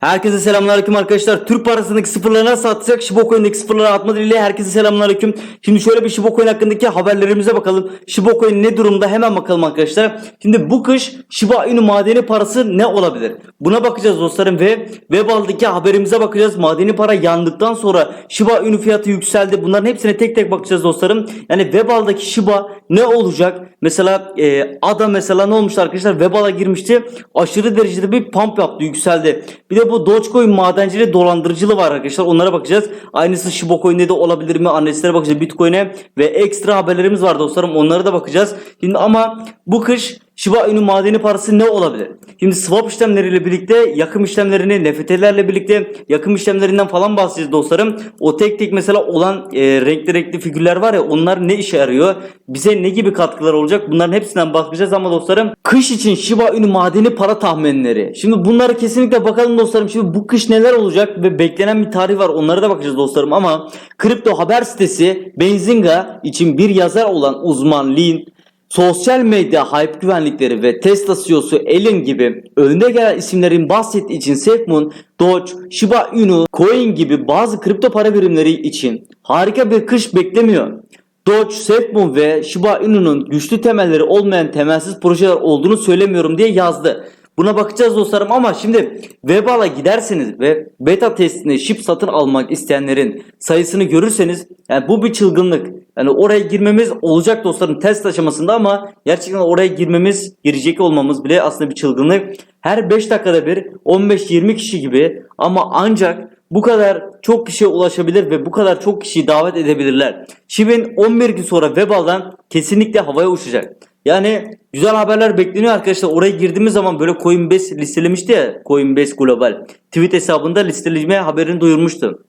Herkese selamünaleyküm arkadaşlar. Türk parasındaki sıfırları nasıl atacak? Shiba Coin'deki sıfırları atma diliyle herkese selamünaleyküm. Şimdi şöyle bir Shiba Coin hakkındaki haberlerimize bakalım. Shiba Coin ne durumda? Hemen bakalım arkadaşlar. Şimdi bu kış Shiba Inu madeni parası ne olabilir? Buna bakacağız dostlarım ve Webal'daki haberimize bakacağız. Madeni para yandıktan sonra Shiba Inu fiyatı yükseldi. Bunların hepsine tek tek bakacağız dostlarım. Yani Webal'daki Shiba ne olacak? Mesela e, Ada mesela ne olmuştu arkadaşlar? Webal'a girmişti. Aşırı derecede bir pump yaptı, yükseldi. Bir de bu Dogecoin madenciliği dolandırıcılığı var arkadaşlar. Onlara bakacağız. Aynısı Shiba Coin'de de olabilir mi? Analislere bakacağız. Bitcoin'e ve ekstra haberlerimiz var dostlarım. Onlara da bakacağız. Şimdi ama bu kış Shiba Inu madeni parası ne olabilir? Şimdi swap işlemleriyle birlikte yakım işlemlerini, NFT'lerle birlikte yakım işlemlerinden falan bahsedeceğiz dostlarım. O tek tek mesela olan e, renkli renkli figürler var ya onlar ne işe yarıyor? Bize ne gibi katkılar olacak? Bunların hepsinden bakacağız ama dostlarım kış için Shiba Inu madeni para tahminleri. Şimdi bunları kesinlikle bakalım dostlarım. Şimdi bu kış neler olacak ve beklenen bir tarih var. Onlara da bakacağız dostlarım ama kripto haber sitesi Benzinga için bir yazar olan uzman Lin Sosyal medya hype güvenlikleri ve Tesla CEO'su Elon gibi önde gelen isimlerin bahsettiği için SafeMoon, Doge, Shiba Inu, Coin gibi bazı kripto para birimleri için harika bir kış beklemiyor. Doge, SafeMoon ve Shiba Inu'nun güçlü temelleri olmayan temelsiz projeler olduğunu söylemiyorum diye yazdı. Buna bakacağız dostlarım ama şimdi Webal'a giderseniz ve beta testine ship satın almak isteyenlerin sayısını görürseniz yani bu bir çılgınlık. Yani oraya girmemiz olacak dostlarım test aşamasında ama gerçekten oraya girmemiz, girecek olmamız bile aslında bir çılgınlık. Her 5 dakikada bir 15-20 kişi gibi ama ancak bu kadar çok kişiye ulaşabilir ve bu kadar çok kişiyi davet edebilirler. Shib'in 11 gün sonra Webal'dan kesinlikle havaya uçacak. Yani güzel haberler bekleniyor arkadaşlar. Oraya girdiğimiz zaman böyle Coinbase listelemişti ya. Coinbase Global. Tweet hesabında listeleme haberini duyurmuştu.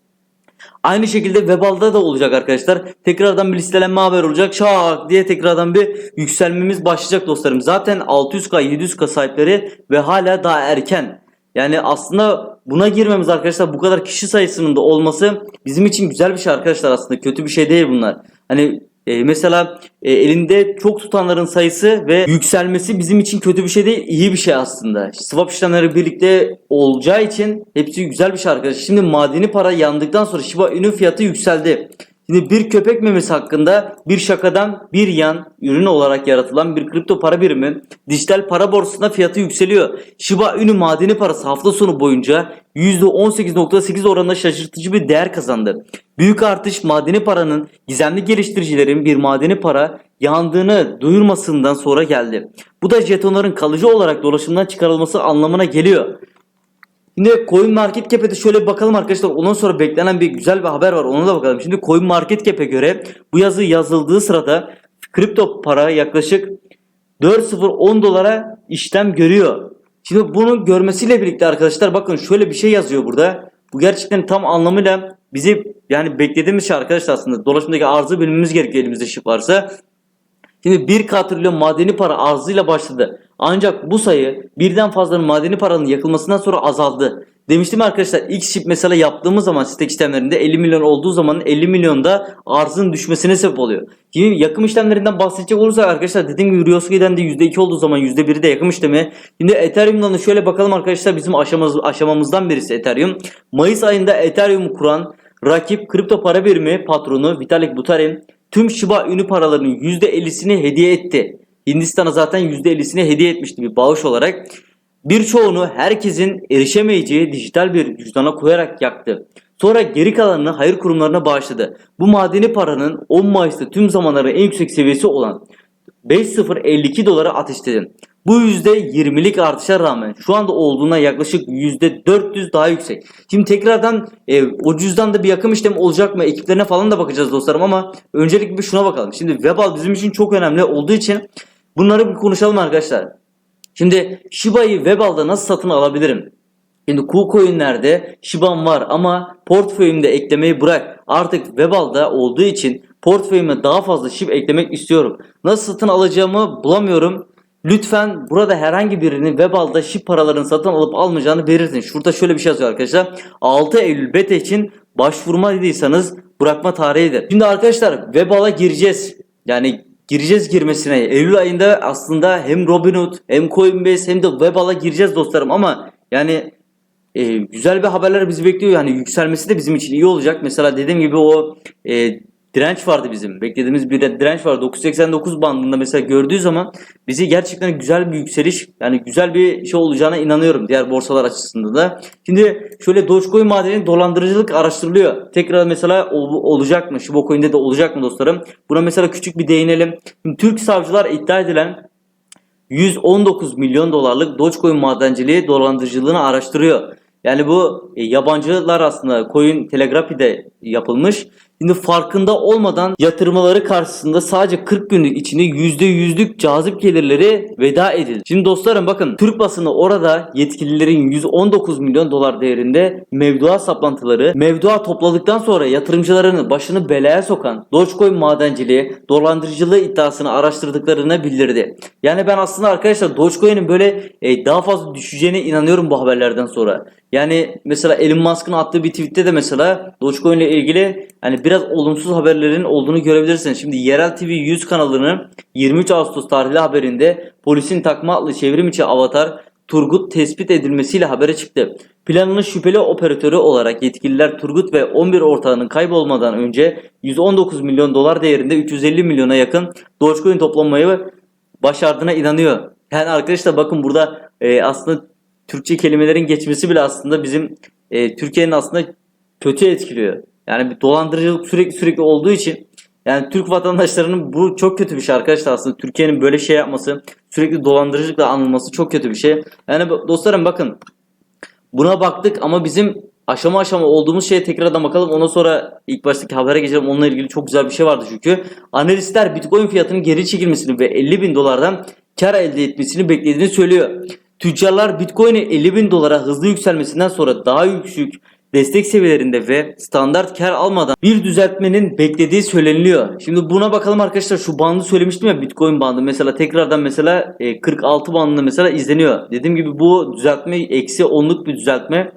Aynı şekilde Webal'da da olacak arkadaşlar. Tekrardan bir listelenme haber olacak. Şak diye tekrardan bir yükselmemiz başlayacak dostlarım. Zaten 600k 700k sahipleri ve hala daha erken. Yani aslında buna girmemiz arkadaşlar bu kadar kişi sayısının da olması bizim için güzel bir şey arkadaşlar aslında. Kötü bir şey değil bunlar. Hani e, mesela e, elinde çok tutanların sayısı ve yükselmesi bizim için kötü bir şey değil, iyi bir şey aslında. Swap işlemleri birlikte olacağı için hepsi güzel bir şey arkadaşlar. Şimdi madeni para yandıktan sonra Shiba Inu fiyatı yükseldi. Şimdi bir köpek memesi hakkında bir şakadan bir yan ürün olarak yaratılan bir kripto para birimi dijital para borsasında fiyatı yükseliyor. Shiba Inu madeni parası hafta sonu boyunca %18.8 oranında şaşırtıcı bir değer kazandı. Büyük artış madeni paranın gizemli geliştiricilerin bir madeni para yandığını duyurmasından sonra geldi. Bu da jetonların kalıcı olarak dolaşımdan çıkarılması anlamına geliyor. Şimdi Coin Market Cap'e de şöyle bir bakalım arkadaşlar. Ondan sonra beklenen bir güzel bir haber var. Ona da bakalım. Şimdi Coin Market Cap'e göre bu yazı yazıldığı sırada kripto para yaklaşık 4.010 dolara işlem görüyor. Şimdi bunu görmesiyle birlikte arkadaşlar bakın şöyle bir şey yazıyor burada. Bu gerçekten tam anlamıyla bizi yani beklediğimiz şey arkadaşlar aslında. Dolaşımdaki arzı bilmemiz gerekiyor elimizde şif varsa. Şimdi 1 trilyon madeni para arzıyla başladı. Ancak bu sayı birden fazla madeni paranın yakılmasından sonra azaldı. Demiştim arkadaşlar ilk ship mesela yaptığımız zaman stek işlemlerinde 50 milyon olduğu zaman 50 milyonda arzın düşmesine sebep oluyor. Şimdi yakım işlemlerinden bahsedecek olursak arkadaşlar dediğim gibi Ryosuke'den de %2 olduğu zaman %1'i de yakım işlemi. Şimdi Ethereum'dan da şöyle bakalım arkadaşlar bizim aşamamız, aşamamızdan birisi Ethereum. Mayıs ayında Ethereum'u kuran rakip kripto para birimi patronu Vitalik Buterin tüm Shiba Inu paralarının %50'sini hediye etti. Hindistan'a zaten %50'sini hediye etmişti bir bağış olarak. Birçoğunu herkesin erişemeyeceği dijital bir cüzdana koyarak yaktı. Sonra geri kalanını hayır kurumlarına bağışladı. Bu madeni paranın 10 Mayıs'ta tüm zamanların en yüksek seviyesi olan 5052 dolara ateşledi. Bu %20'lik artışa rağmen şu anda olduğuna yaklaşık %400 daha yüksek. Şimdi tekrardan e, o cüzdanda bir yakım işlemi olacak mı? Ekiplerine falan da bakacağız dostlarım ama öncelikle bir şuna bakalım. Şimdi Webal bizim için çok önemli olduğu için bunları bir konuşalım arkadaşlar. Şimdi Shiba'yı Webal'da nasıl satın alabilirim? Şimdi KuCoin'lerde Shiba'm var ama portföyümde eklemeyi bırak. Artık Webal'da olduğu için portföyüme daha fazla SHIB eklemek istiyorum. Nasıl satın alacağımı bulamıyorum. Lütfen burada herhangi birinin Webal'da SHIB paralarını satın alıp almayacağını belirtin. Şurada şöyle bir şey yazıyor arkadaşlar. 6 Eylül beta için başvurma dediyseniz bırakma tarihidir. Şimdi arkadaşlar Webal'a gireceğiz. Yani gireceğiz girmesine. Eylül ayında aslında hem Robinhood hem Coinbase hem de Webal'a gireceğiz dostlarım ama yani e, güzel bir haberler bizi bekliyor. Yani yükselmesi de bizim için iyi olacak. Mesela dediğim gibi o e, direnç vardı bizim. Beklediğimiz bir de direnç var. 989 bandında mesela gördüğü zaman bizi gerçekten güzel bir yükseliş yani güzel bir şey olacağına inanıyorum diğer borsalar açısından da. Şimdi şöyle Dogecoin madenin dolandırıcılık araştırılıyor. Tekrar mesela ol- olacak mı? Shiba de olacak mı dostlarım? Buna mesela küçük bir değinelim. Şimdi Türk savcılar iddia edilen 119 milyon dolarlık Dogecoin madenciliği dolandırıcılığını araştırıyor. Yani bu e, yabancılar aslında Coin Telegrafi'de yapılmış. Şimdi farkında olmadan yatırmaları karşısında sadece 40 günlük içinde %100'lük cazip gelirleri veda edildi. Şimdi dostlarım bakın Türk basını orada yetkililerin 119 milyon dolar değerinde mevduat saplantıları, mevduat topladıktan sonra yatırımcıların başını belaya sokan Dogecoin madenciliği, dolandırıcılığı iddiasını araştırdıklarını bildirdi. Yani ben aslında arkadaşlar Dogecoin'in böyle e, daha fazla düşeceğine inanıyorum bu haberlerden sonra. Yani mesela Elon Musk'ın attığı bir tweette de mesela Dogecoin ile ilgili hani biraz olumsuz haberlerin olduğunu görebilirsiniz. Şimdi Yerel TV 100 kanalının 23 Ağustos tarihli haberinde polisin takma adlı çevrim içi avatar Turgut tespit edilmesiyle habere çıktı. Planının şüpheli operatörü olarak yetkililer Turgut ve 11 ortağının kaybolmadan önce 119 milyon dolar değerinde 350 milyona yakın Dogecoin toplamayı başardığına inanıyor. Yani arkadaşlar bakın burada e, aslında Türkçe kelimelerin geçmesi bile aslında bizim e, Türkiye'nin aslında kötü etkiliyor. Yani bir dolandırıcılık sürekli sürekli olduğu için yani Türk vatandaşlarının bu çok kötü bir şey arkadaşlar aslında Türkiye'nin böyle şey yapması sürekli dolandırıcılıkla anılması çok kötü bir şey. Yani dostlarım bakın buna baktık ama bizim aşama aşama olduğumuz şeye tekrardan bakalım. Ondan sonra ilk baştaki habere geçelim. Onunla ilgili çok güzel bir şey vardı çünkü. Analistler Bitcoin fiyatının geri çekilmesini ve 50 bin dolardan kar elde etmesini beklediğini söylüyor. Tüccarlar Bitcoin'i 50 bin dolara hızlı yükselmesinden sonra daha yüksek destek seviyelerinde ve standart kar almadan bir düzeltmenin beklediği söyleniliyor. Şimdi buna bakalım arkadaşlar şu bandı söylemiştim ya Bitcoin bandı mesela tekrardan mesela e, 46 bandında mesela izleniyor. Dediğim gibi bu düzeltme eksi 10'luk bir düzeltme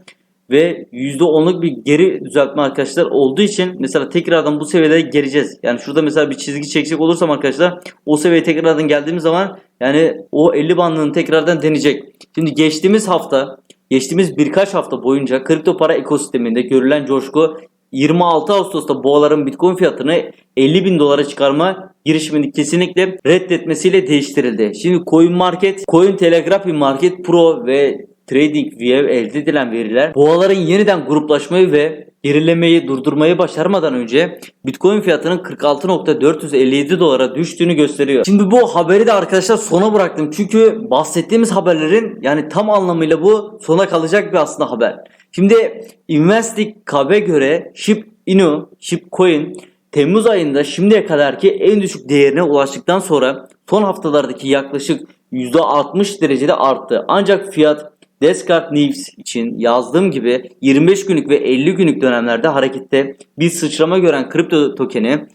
ve %10'luk bir geri düzeltme arkadaşlar olduğu için mesela tekrardan bu seviyelere geleceğiz. Yani şurada mesela bir çizgi çekecek olursam arkadaşlar o seviyeye tekrardan geldiğimiz zaman yani o 50 bandını tekrardan deneyecek. Şimdi geçtiğimiz hafta geçtiğimiz birkaç hafta boyunca kripto para ekosisteminde görülen coşku 26 Ağustos'ta boğaların Bitcoin fiyatını 50 bin dolara çıkarma girişimini kesinlikle reddetmesiyle değiştirildi. Şimdi Coin Market, Coin Telegraphy Market Pro ve TradingView elde edilen veriler boğaların yeniden gruplaşmayı ve gerilemeyi durdurmayı başarmadan önce Bitcoin fiyatının 46.457 dolara düştüğünü gösteriyor. Şimdi bu haberi de arkadaşlar sona bıraktım. Çünkü bahsettiğimiz haberlerin yani tam anlamıyla bu sona kalacak bir aslında haber. Şimdi Investing Kab'e göre SHIB Inu, SHIB Coin Temmuz ayında şimdiye kadarki en düşük değerine ulaştıktan sonra son haftalardaki yaklaşık %60 derecede arttı. Ancak fiyat Descartes News için yazdığım gibi 25 günlük ve 50 günlük dönemlerde harekette bir sıçrama gören kripto tokeni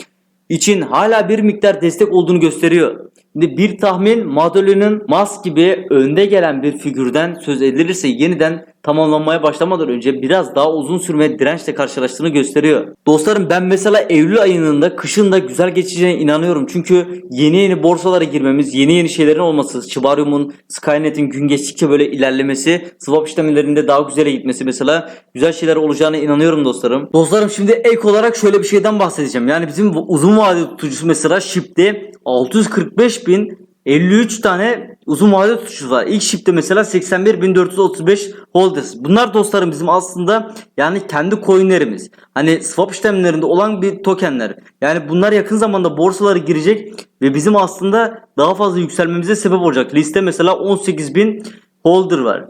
için hala bir miktar destek olduğunu gösteriyor. Şimdi bir tahmin Madalion'un Musk gibi önde gelen bir figürden söz edilirse yeniden tamamlanmaya başlamadan önce biraz daha uzun sürme dirençle karşılaştığını gösteriyor. Dostlarım ben mesela Eylül ayının da kışın da güzel geçeceğine inanıyorum. Çünkü yeni yeni borsalara girmemiz, yeni yeni şeylerin olması, Shibarium'un, Skynet'in gün geçtikçe böyle ilerlemesi, swap işlemlerinde daha güzele gitmesi mesela güzel şeyler olacağına inanıyorum dostlarım. Dostlarım şimdi ek olarak şöyle bir şeyden bahsedeceğim. Yani bizim uzun vadeli tutucusu mesela SHIB'de 645 bin 53 tane uzun vadeli tutucu var. İlk ship'te mesela 81.435 holders. Bunlar dostlarım bizim aslında yani kendi coinlerimiz. Hani swap işlemlerinde olan bir tokenler. Yani bunlar yakın zamanda borsalara girecek ve bizim aslında daha fazla yükselmemize sebep olacak. Liste mesela 18.000 holder var.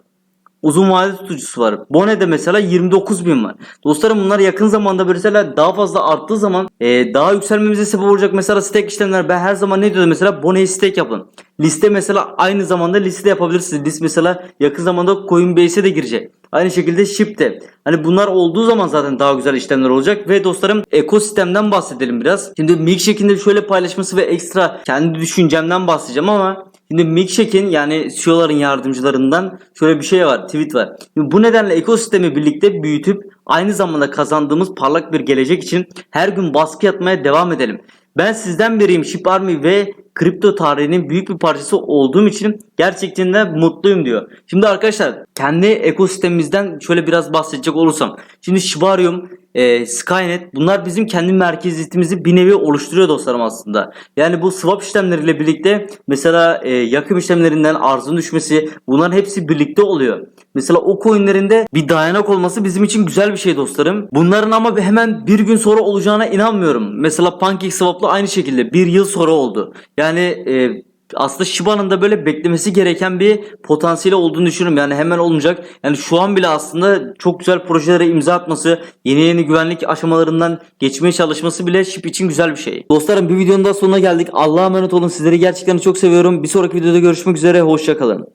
Uzun vadeli tutucusu var. Bone'de mesela 29 bin var. Dostlarım bunlar yakın zamanda mesela daha fazla arttığı zaman e, daha yükselmemize sebep olacak. Mesela stake işlemler ben her zaman ne diyordum mesela Bone'yi stake yapın. Liste mesela aynı zamanda liste yapabilirsiniz. Liste mesela yakın zamanda Coinbase'e de girecek. Aynı şekilde Ship'te. Hani bunlar olduğu zaman zaten daha güzel işlemler olacak. Ve dostlarım ekosistemden bahsedelim biraz. Şimdi Milkshake'in de şöyle paylaşması ve ekstra kendi düşüncemden bahsedeceğim ama Şimdi Milkshake'in yani CEO'ların yardımcılarından şöyle bir şey var, tweet var. Şimdi bu nedenle ekosistemi birlikte büyütüp aynı zamanda kazandığımız parlak bir gelecek için her gün baskı yapmaya devam edelim. Ben sizden biriyim Ship Army ve kripto tarihinin büyük bir parçası olduğum için gerçekten de mutluyum diyor. Şimdi arkadaşlar kendi ekosistemimizden şöyle biraz bahsedecek olursam. Şimdi Shibarium, e, Skynet bunlar bizim kendi merkeziyetimizi bir nevi oluşturuyor dostlarım aslında. Yani bu swap işlemleriyle birlikte mesela e, yakım işlemlerinden arzın düşmesi bunların hepsi birlikte oluyor. Mesela o coinlerinde bir dayanak olması bizim için güzel bir şey dostlarım. Bunların ama hemen bir gün sonra olacağına inanmıyorum. Mesela PancakeSwap'la aynı şekilde bir yıl sonra oldu. Yani e, aslında Shiba'nın da böyle beklemesi gereken bir potansiyeli olduğunu düşünüyorum. Yani hemen olmayacak. Yani şu an bile aslında çok güzel projelere imza atması, yeni yeni güvenlik aşamalarından geçmeye çalışması bile Ship için güzel bir şey. Dostlarım bir videonun daha sonuna geldik. Allah'a emanet olun. Sizleri gerçekten çok seviyorum. Bir sonraki videoda görüşmek üzere. Hoşçakalın.